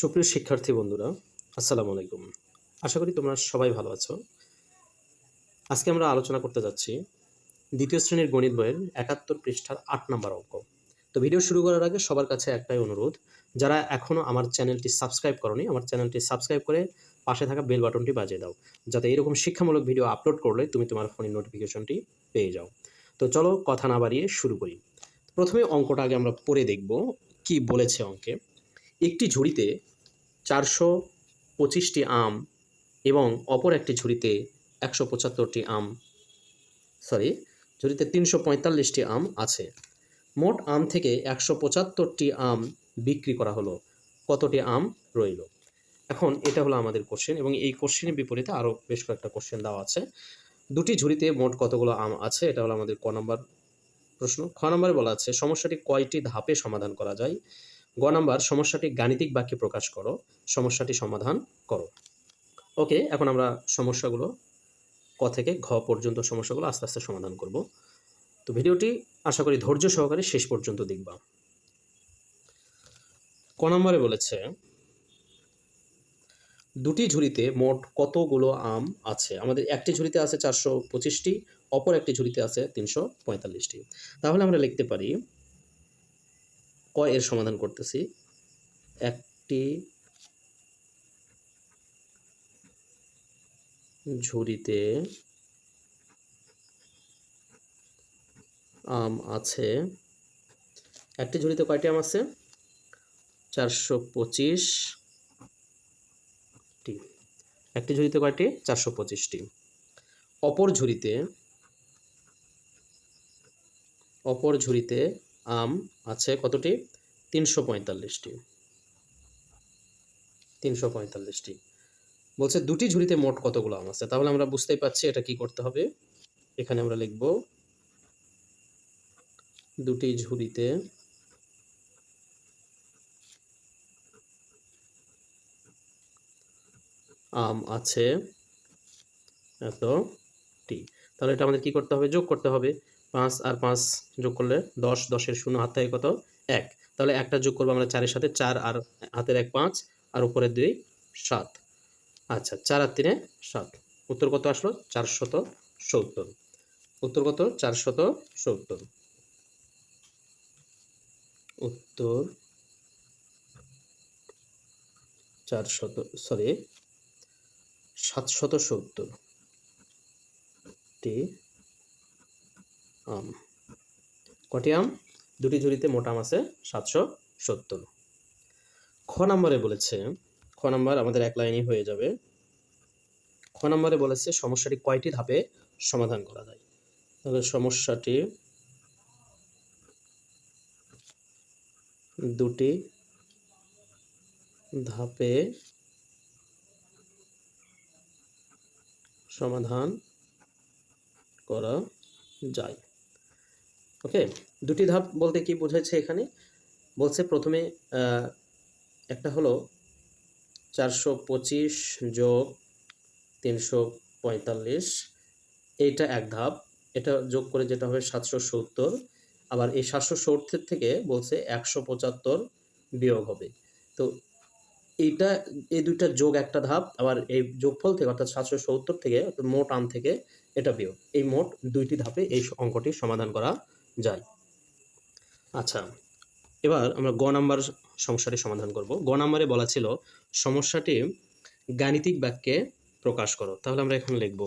সুপ্রিয় শিক্ষার্থী বন্ধুরা, আসসালামু আলাইকুম। আশা করি তোমরা সবাই ভালো আছো। আজকে আমরা আলোচনা করতে যাচ্ছি দ্বিতীয় শ্রেণির গণিত বইয়ের একাত্তর পৃষ্ঠার আট নম্বর অঙ্ক। তো ভিডিও শুরু করার আগে সবার কাছে একটাই অনুরোধ, যারা এখনও আমার চ্যানেলটি সাবস্ক্রাইব করনি, আমার চ্যানেলটি সাবস্ক্রাইব করে পাশে থাকা বেল বাটনটি বাজিয়ে দাও, যাতে এরকম শিক্ষামূলক ভিডিও আপলোড করলে তুমি তোমার ফোনের নোটিফিকেশনটি পেয়ে যাও। তো চলো কথা না বাড়িয়ে শুরু করি। প্রথমে অঙ্কটা আগে আমরা পড়ে দেখব কি বলেছে অঙ্কে। একটি ঝুড়িতে চারশো পঁচিশটি আম এবং অপর একটি ঝুড়িতে একশো পঁচাত্তরটি আম সরি ঝুড়িতে তিনশো পঁয়তাল্লিশটি আম আছে। মোট আম থেকে একশো পঁচাত্তরটি আম বিক্রি করা হলো। কতটি আম রইল? এখন এটা হলো আমাদের কোশ্চেন এবং এই কোশ্চেনের বিপরীতে আরও বেশ কয়েকটা কোশ্চেন দেওয়া আছে। দুটি ঝুড়িতে মোট কতগুলো আম আছে? এটা হলো আমাদের ক নম্বর প্রশ্ন। খ নম্বরে বলা আছে, সমস্যাটি কয়টি ধাপে সমাধান করা যায়? গ নাম্বার, সমস্যাটি গাণিতিক বাক্যে প্রকাশ করো, সমস্যাটি সমাধান করো। ওকে, এখন আমরা সমস্যাগুলো, ক থেকে ঘ পর্যন্ত সমস্যাগুলো আস্তে আস্তে সমাধান করব। তো ভিডিওটি আশা করি ধৈর্য সহকারে শেষ পর্যন্ত দেখবা। ক নম্বরে বলেছে, দুটি ঝুড়িতে মোট কতগুলো আম আছে? আমাদের একটি ঝুড়িতে আছে চারশো পঁচিশটি, অপর একটি ঝুড়িতে আছে তিনশো পঁয়তাল্লিশটি। তাহলে আমরা লিখতে পারি ক এর সমাধান করতেছি? একটি ঝুড়িতে আম আছে। একটি ঝুড়িতে কয়টি আম আছে? চারশো পঁচিশটি। একটি ঝুড়িতে কয়টি? চারশো পঁচিশটি। অপর ঝুড়িতে অপর ঝুড়িতে আম আছে কতটি? তিনশো পঁয়তাল্লিশটি। তিনশো পঁয়তাল্লিশটি। বলছে দুটি ঝুড়িতে মোট কতগুলো আম আছে? তাহলে আমরা বুঝতেই পারছি এটা কি করতে হবে। এখানে আমরা লিখব, দুটি ঝুড়িতে আম আছে এতটি। তাহলে এটা আমাদের কি করতে হবে? যোগ করতে হবে। পাঁচ আর পাঁচ যোগ করলে দশ, দশের শূন্য, হাত থেকে কত? এক। তাহলে একটা যোগ করব আমরা চারের সাথে, চার আর হাতের এক পাঁচ আর উপরে দুই সাত। আচ্ছা চার আর তিনে সাত। উত্তর কত আসলো? চারশত সত্তর। উত্তর কত? চারশত সত্তর। উত্তর চারশত সরি সাতশত সত্তর। টি আম, কটি আম? দুটি ঝুড়িতে মোটা আম আছে সাতশো সত্তর। খ নম্বরে বলেছে, খ নম্বর আমাদের এক লাইনই হয়ে যাবে। খ নম্বরে বলেছে, সমস্যাটি কয়টি ধাপে সমাধান করা যায়? তাহলে সমস্যাটি দুটি ধাপে সমাধান করা যায়। ওকে দুটি ধাপ বলতে কি বোঝাচ্ছে এখানে? বলছে প্রথমে একটা হলো চারশো পঁচিশ যোগ তিনশো পঁয়তাল্লিশ। এইটা এক ধাপ। এটা যোগ করে যেটা হবে সাতশো সত্তর। আবার এই সাতশো সত্তর থেকে বলছে একশো পঁচাত্তর বিয়োগ হবে। তো এইটা, এই দুইটা যোগ একটা ধাপ, আবার এই যোগফল থেকে, অর্থাৎ সাতশো সত্তর থেকে, মোট আম থেকে এটা বিয়োগ। এই মোট দুইটি ধাপে এই অঙ্কটি সমাধান করা যায় আচ্ছা এবার আমরা গ নাম্বার সমস্যাটি সমাধান করব। গ নাম্বারে বলা ছিল, সমস্যাটি গাণিতিক বাক্যে প্রকাশ করো। তাহলে আমরা এখানে লিখব,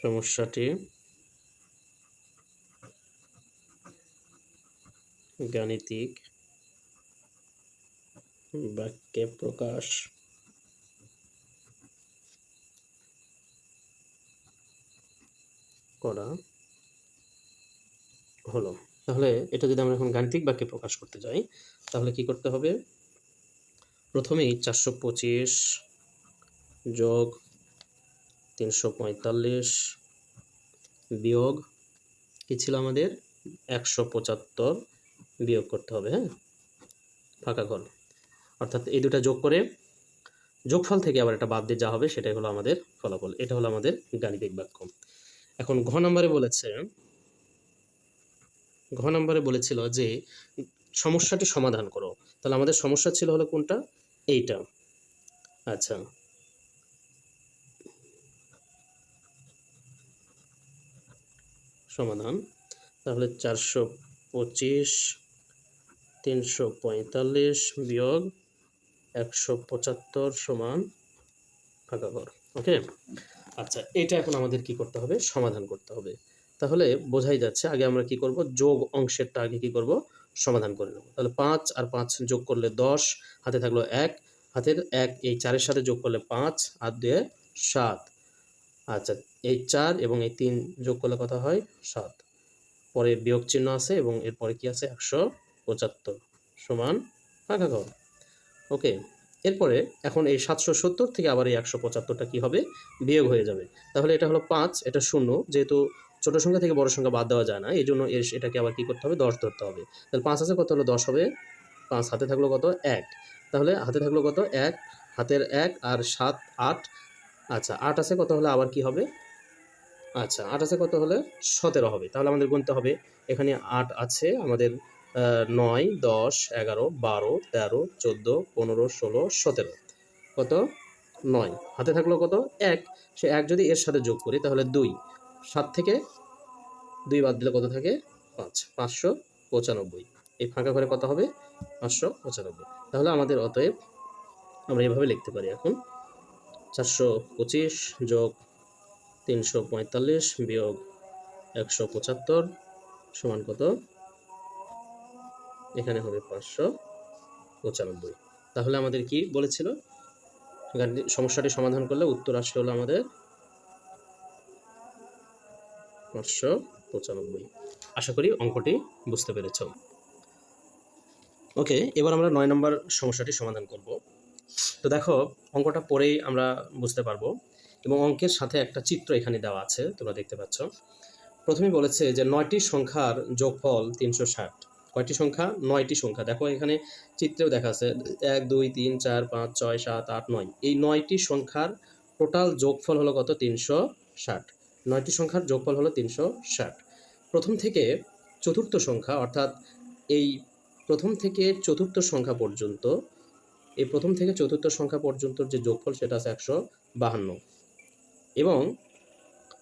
সমস্যাটি গাণিতিক বাক্যে প্রকাশ করা হলো। তাহলে এটা যদি আমরা এখন গাণিতিক বাক্যে প্রকাশ করতে যাই, তাহলে কি করতে হবে? প্রথমেই চারশো পঁচিশ যোগ তিনশো পঁয়তাল্লিশ বিয়োগ কি ছিল আমাদের? একশো পঁচাত্তর বিয়োগ করতে হবে হ্যাঁ? ফাঁকা ঘর। অর্থাৎ এই দুটা যোগ করে যোগফল থেকে আবার এটা বাদ দিয়ে যা হবে সেটাই হলো আমাদের ফলাফল। এটা হলো আমাদের গাণিতিক বাক্য। এখন ঘ নম্বরে বলেছে, ঘ নম্বরে বলেছিল যে সমস্যাটি সমাধান করো। তাহলে আমাদের সমস্যা ছিল হলো কোনটা? এইটা। আচ্ছা। সমাধান। তাহলে চারশো পঁচিশ, তিনশো পঁয়তাল্লিশ বিয়োগ একশো পঁচাত্তর সমান ফাঁকা ঘর। ওকে? আচ্ছা এটা এখন আমাদের কি করতে হবে? সমাধান করতে হবে। তাহলে বোঝাই যাচ্ছে, আগে আমরা কি করব? যোগ অংশেরটা আগে কি করব? সমাধান করে নেব। তাহলে পাঁচ আর পাঁচ যোগ করলে দশ, হাতে থাকল এক, হাতের এক, এই চারের সাথে যোগ করলে পাঁচ, আর দুয়ে সাত। আচ্ছা এই চার এবং এই তিন যোগ করলে কথা হয়? সাত। পরে বিয়োগ চিহ্ন আছে এবং এরপরে কি আছে? একশো পঁচাত্তর সমান ফাঁকা ঘর ওকে এরপরে এখন এই সাতশো সত্তর থেকে আবার এই একশো পঁচাত্তরটা কী হবে? বিয়োগ হয়ে যাবে। তাহলে এটা হলো পাঁচ, এটা শূন্য, যেহেতু ছোট সংখ্যা থেকে বড় সংখ্যা বাদ দেওয়া যায় না এই জন্য এর এটাকে আবার কী করতে হবে? দশ ধরতে হবে। তাহলে পাঁচ আছে, কত হলো? দশ হবে। পাঁচ হাতে থাকল কত? এক। তাহলে হাতে থাকল কত? এক, হাতের এক আর সাত, আট। আচ্ছা আট আছে, কত হলে আবার কি হবে? আচ্ছা আট আছে, কত হলে সতেরো হবে। তাহলে আমাদের গুনতে হবে। এখানে আট আছে, আমাদের নয়, দশ, এগারো, বারো, তেরো, চোদ্দ, পনেরো, ষোলো, সতেরো। কত? নয়। হাতে থাকল কত? এক। সে এক যদি এর সাথে যোগ করি তাহলে দুই। সাত থেকে দুই বাদ দিলে কত থাকে? পাঁচ। পাঁচশো পঁচানব্বই। এই ফাঁকা ঘরে কত হবে? পাঁচশো পঁচানব্বই। তাহলে আমাদের অতএব আমরা এভাবে লিখতে পারি এখন। চারশো পঁচিশ যোগ তিনশো পঁয়তাল্লিশ বিয়োগ একশো পঁচাত্তর সমান কত? এখানে হবে পাঁচশো পঁচানব্বই। তাহলে আমাদের কি বলেছিল? সমস্যাটি সমাধান করলে উত্তর আসলে হলো আমাদের পাঁচশো পঁচানব্বই। আশা করি অঙ্কটি বুঝতে পেরেছ। ওকে, এবার আমরা নয় নম্বর সমস্যাটি সমাধান করব। তো দেখো, অঙ্কটা পরেই আমরা বুঝতে পারব। এবং অঙ্কের সাথে একটা চিত্র এখানে দেওয়া আছে, তোমরা দেখতে পাচ্ছ। প্রথমে বলেছে যে নয়টি সংখ্যার যোগফল তিনশো ষাট। কয়টি সংখ্যা? নয়টি সংখ্যা। দেখো এখানে চিত্রেও দেখা আছে। এক, দুই, তিন, চার, পাঁচ, ছয়, সাত, আট, নয়। এই নয়টি সংখ্যার টোটাল যোগফল হলো কত? তিনশো ষাট। নয়টি সংখ্যার যোগফল হলো তিনশো ষাট। প্রথম থেকে চতুর্থ সংখ্যা, অর্থাৎ এই প্রথম থেকে চতুর্থ সংখ্যা পর্যন্ত, এই প্রথম থেকে চতুর্থ সংখ্যা পর্যন্ত যে যোগফল, সেটা আছে একশো বাহান্ন। এবং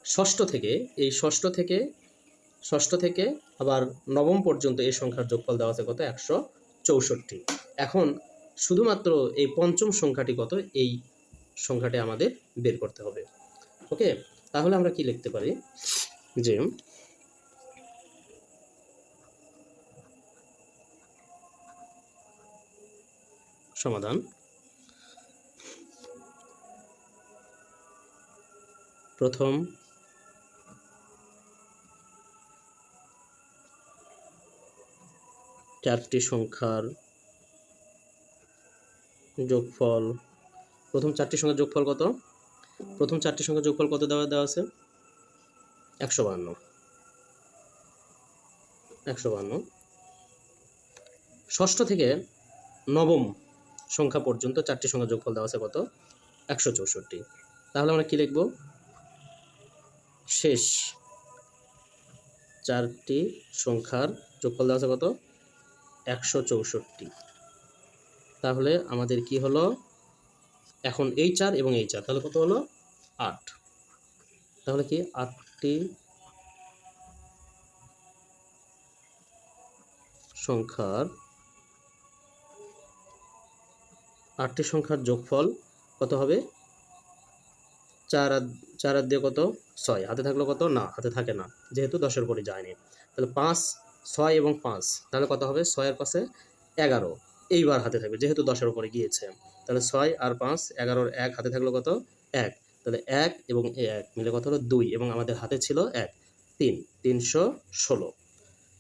ষষ্ঠ থেকে, এই ষষ্ঠ থেকে ষষ্ঠ থেকে আবার নবম পর্যন্ত এই সংখ্যার যোগফল দেওয়া আছে কত? একশো চৌষট্টি। এখন শুধুমাত্র এই পঞ্চম সংখ্যাটি কত? এই সংখ্যাটি আমাদের বের করতে হবে। ওকে? তাহলে আমরা কি লিখতে পারি? যে সমাধান প্রথম চারটি সংখ্যার যোগফল। প্রথম চারটি সংখ্যার যোগফল কত? প্রথম চারটি সংখ্যার যোগফল কত দেওয়া দেওয়া আছে? একশো বাহান্ন। একশো বাহান্ন। ষষ্ঠ থেকে নবম সংখ্যা পর্যন্ত চারটি সংখ্যার যোগফল দেওয়া আছে কত? একশো চৌষট্টি। তাহলে আমরা কি লিখব? শেষ চারটি সংখ্যার যোগফল দেওয়া আছে কত? একশো চৌষট্টি। তাহলে আমাদের কি হলো? এখন এই চার এবং এই চার, তাহলে কত হলো? আট। তাহলে কি আটটি সংখ্যার আটটি সংখ্যার যোগফল কত হবে? চার চার দিয়ে কত? ছয়। হাতে থাকল কত? না, হাতে থাকে না। যেহেতু দশের উপরে যায়নি। তাহলে পাঁচ ছয় এবং পাঁচ। তাহলে কত হবে? ছয়ের পাশে এগারো। এইবার হাতে থাকবে, যেহেতু দশের উপরে গিয়েছে। তাহলে ছয় আর পাঁচ, এগারোর এক হাতে থাকল কত? এক। তাহলে এক এবং এক মিলে কত হলো? দুই এবং আমাদের হাতে ছিল এক। তিন। তিনশো ষোলো।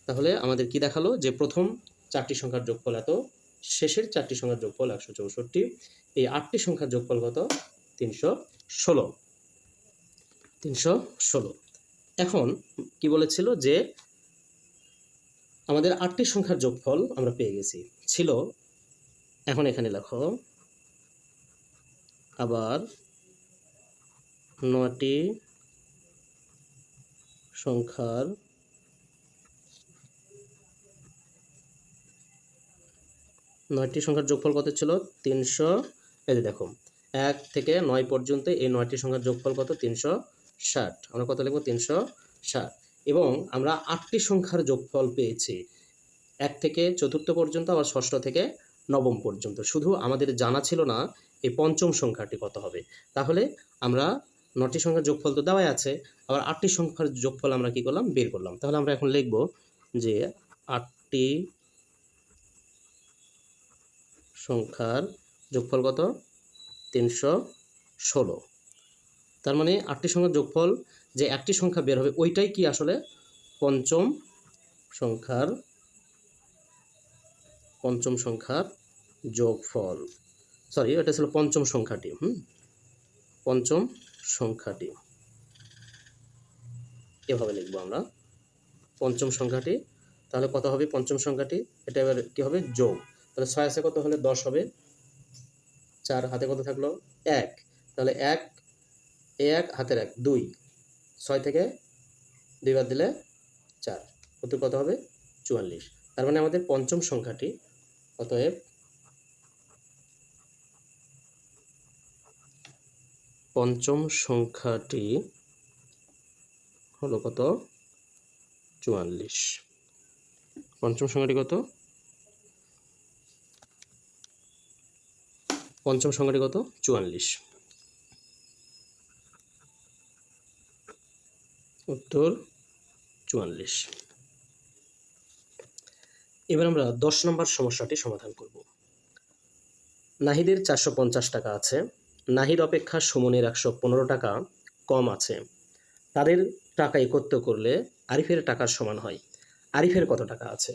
তাহলে আমাদের কি দেখাল? যে প্রথম চারটি সংখ্যার যোগফল এত, শেষের চারটি সংখ্যার যোগফল একশো চৌষট্টি। এই আটটি সংখ্যার যোগফল কত? তিনশো ষোলো। তিনশো ষোলো। এখন কি বলেছিল? যে আমাদের আটটি সংখ্যার যোগফল আমরা পেয়ে গেছি। ছিল, এখন এখানে লেখো, আবার নটি সংখ্যার নয়টি সংখ্যার যোগফল কত ছিল? তিনশো, এই যে দেখো, এক থেকে নয় পর্যন্ত এই নয়টি সংখ্যার যোগফল কত? তিনশো ষাট। আমরা কত লিখব? তিনশো ষাট। এবং আমরা আটটি সংখ্যার যোগফল পেয়েছি। এক থেকে চতুর্থ পর্যন্ত আবার ষষ্ঠ থেকে নবম পর্যন্ত। শুধু আমাদের জানা ছিল না এই পঞ্চম সংখ্যাটি কত হবে। তাহলে আমরা নটি সংখ্যার যোগফল তো দেওয়াই আছে, আবার আটটি সংখ্যার যোগফল আমরা কি করলাম? বের করলাম। তাহলে আমরা এখন লিখব যে আটটি সংখ্যার যোগফল কত? তিনশো ষোলো। তার মানে আটটি সংখ্যার যোগফল যে একটি সংখ্যা বের হবে, ওইটাই কি আসলে পঞ্চম সংখ্যার পঞ্চম সংখ্যার যোগফল। সরি এটা ছিল পঞ্চম সংখ্যাটি, হুম? পঞ্চম সংখ্যাটি। এভাবে লিখব আমরা। পঞ্চম সংখ্যাটি, তাহলে কত হবে পঞ্চম সংখ্যাটি? এটা এবার কী হবে? যোগ। তাহলে ছয় আছে কত হলে দশ হবে? চার হাতে কত থাকল? এক। তাহলে এক এক হাতের এক, দুই। ছয় থেকে দুই বাদ দিলে চার। উত্তর কত হবে? চুয়াল্লিশ। তার মানে আমাদের পঞ্চম সংখ্যাটি অতএব পঞ্চম সংখ্যাটি হলো কত? চুয়াল্লিশ। পঞ্চম সংখ্যাটি কত? পঞ্চম সংখ্যাটি কত? চুয়াল্লিশ। উত্তর চুয়াল্লিশ। এবার আমরা দশ নম্বর সমস্যাটি সমাধান করব। নাহিদের চারশো পঞ্চাশ টাকা আছে। নাহিদ অপেক্ষা সুমনের একশো পনেরো টাকা কম আছে। তাদের টাকা একত্র করলে আরিফের টাকার সমান হয়। আরিফের কত টাকা আছে?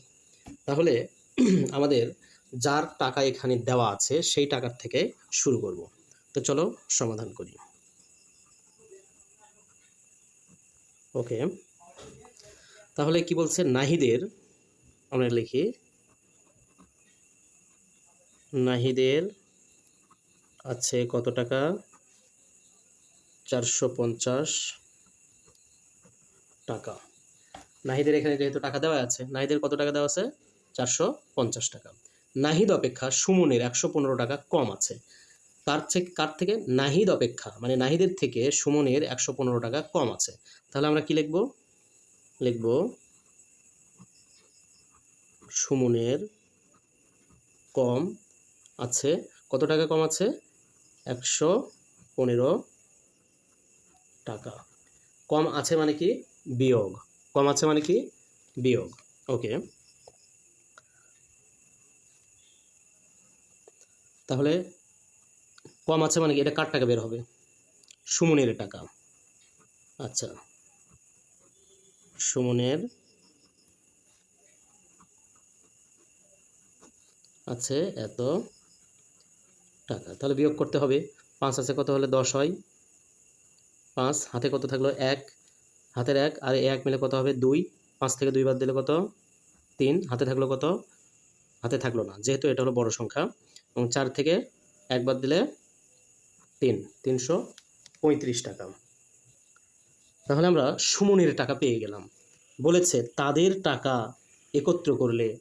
তাহলে আমাদের যার টাকা এখানে দেওয়া আছে, সেই টাকার থেকে শুরু করব। তো চলো সমাধান করি। ওকে। তাহলে কি বলছে? নাহিদের, আমরা লিখি। নাহিদের আছে কত টাকা? চারশো পঞ্চাশ টাকা। নাহিদের এখানে যেহেতু টাকা দেওয়া আছে, নাহিদের কত টাকা দেওয়া আছে? চারশো পঞ্চাশ টাকা। নাহিদ অপেক্ষা সুমনের একশো পনেরো টাকা কম আছে। তার থেকে, কার থেকে? নাহিদ অপেক্ষা। মানে নাহিদের থেকে সুমনের একশো পনেরো টাকা কম আছে। তাহলে আমরা কি লিখব? লিখব সুমনের কম আছে। কত টাকা কম আছে? একশো পনেরো টাকা। কম আছে মানে কি? বিয়োগ। কম আছে মানে কি? বিয়োগ। ওকে। তাহলে কম আছে মানে এটা কার টাকা বের হবে? সুমনের টাকা। আচ্ছা। সুমনের আছে এত টাকা। তাহলে বিয়োগ করতে হবে। পাঁচ আছে কত হলে দশ হয়? পাঁচ। হাতে কত থাকল? এক। হাতের এক। আর এক মিলে কত হবে? দুই। পাঁচ থেকে দুই বাদ দিলে কত? তিন। হাতে থাকল কত? হাতে থাকল না। যেহেতু এটা হলো বড় সংখ্যা। এবং চার থেকে এক বাদ দিলে তিন, তিনশো পঁয়ত্রিশ টাকা। তাহলে আমরা সুমনের টাকা পেয়ে গেলাম। বলেছে, তাদের টাকা একত্র করলে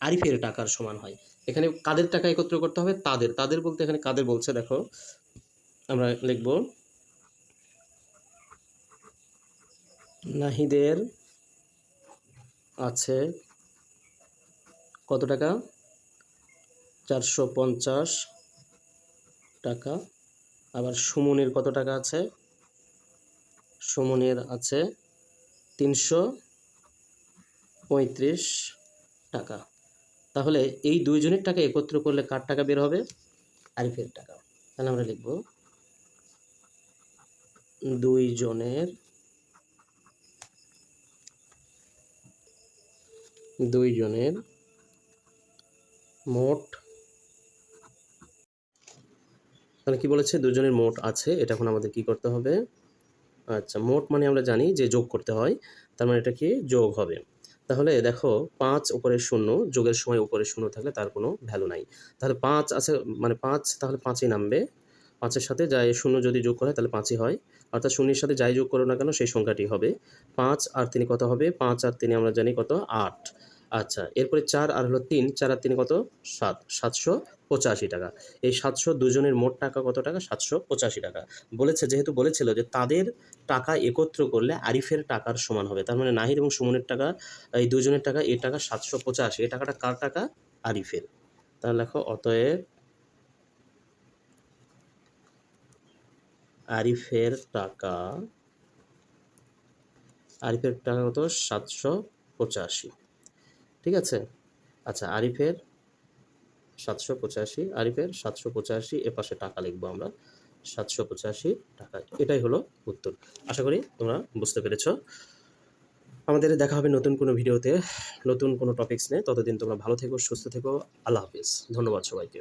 আরিফের টাকার সমান হয়। এখানে কাদের টাকা একত্র করতে হবে? তাদের। তাদের বলতে এখানে কাদের বলছে, দেখো। আমরা লিখব, নাহিদের আছে কত টাকা? চারশো পঞ্চাশ টাকা। আবার সুমনের কত টাকা আছে? সুমনের আছে তিনশো পঁয়ত্রিশ টাকা। তাহলে এই দুইজনের টাকা একত্র করলে কার টাকা বের হবে? আরিফের টাকা। তাহলে আমরা লিখব দুইজনের দুইজনের মোট তাহলে কি বলেছে? দুজনের মোট আছে, এটা এখন আমাদের কি করতে হবে? আচ্ছা মোট মানে আমরা জানি যে যোগ করতে হয়, তার মানে এটা কি? যোগ হবে। তাহলে দেখো, পাঁচ উপরে শূন্য, যোগের সময় উপরে শূন্য থাকলে তার কোনো ভ্যালু নাই। তাহলে পাঁচ আছে মানে পাঁচ, তাহলে পাঁচই নামবে। পাঁচের সাথে যাই শূন্য যদি যোগ করা হয়, তাহলে পাঁচই হয়। অর্থাৎ শূন্যের সাথে যাই যোগ করো না কেন, সেই সংখ্যাটি হবে। পাঁচ আর তিনি কত হবে? পাঁচ আর তিনি আমরা জানি কত? আট। আচ্ছা এরপরে চার আর হলো তিন, চার আর তিনি কত? সাত। সাতশো পঁচাশি টাকা। এই সাতশো দুজনের মোট টাকা কত টাকা? সাতশো পঁচাশি টাকা। বলেছে, যেহেতু বলেছিল যে তাদের টাকা একত্র করলে আরিফের টাকার সমান হবে। তার মানে নাহির এবং সুমনের টাকা, এই দুজনের টাকা এই টাকা সাতশো পঁচাশি। এই টাকাটা কার টাকা? আরিফের। তাহলে লেখো অতএব আরিফের টাকা আরিফের টাকা কত? সাতশো পঁচাশি। ঠিক আছে? আচ্ছা আরিফের সাতশো পঁচাশি, আরিফের সাতশো পঁচাশি, এ পাশে টাকা লিখব আমরা, সাতশো পঁচাশি টাকা। এটাই হলো উত্তর। আশা করি তোমরা বুঝতে পেরেছ। আমাদের দেখা হবে নতুন কোনো ভিডিওতে, নতুন কোনো টপিক্স নিয়ে। ততদিন তোমরা ভালো থেকো, সুস্থ থেকো। আল্লাহ হাফিজ। ধন্যবাদ সবাইকে।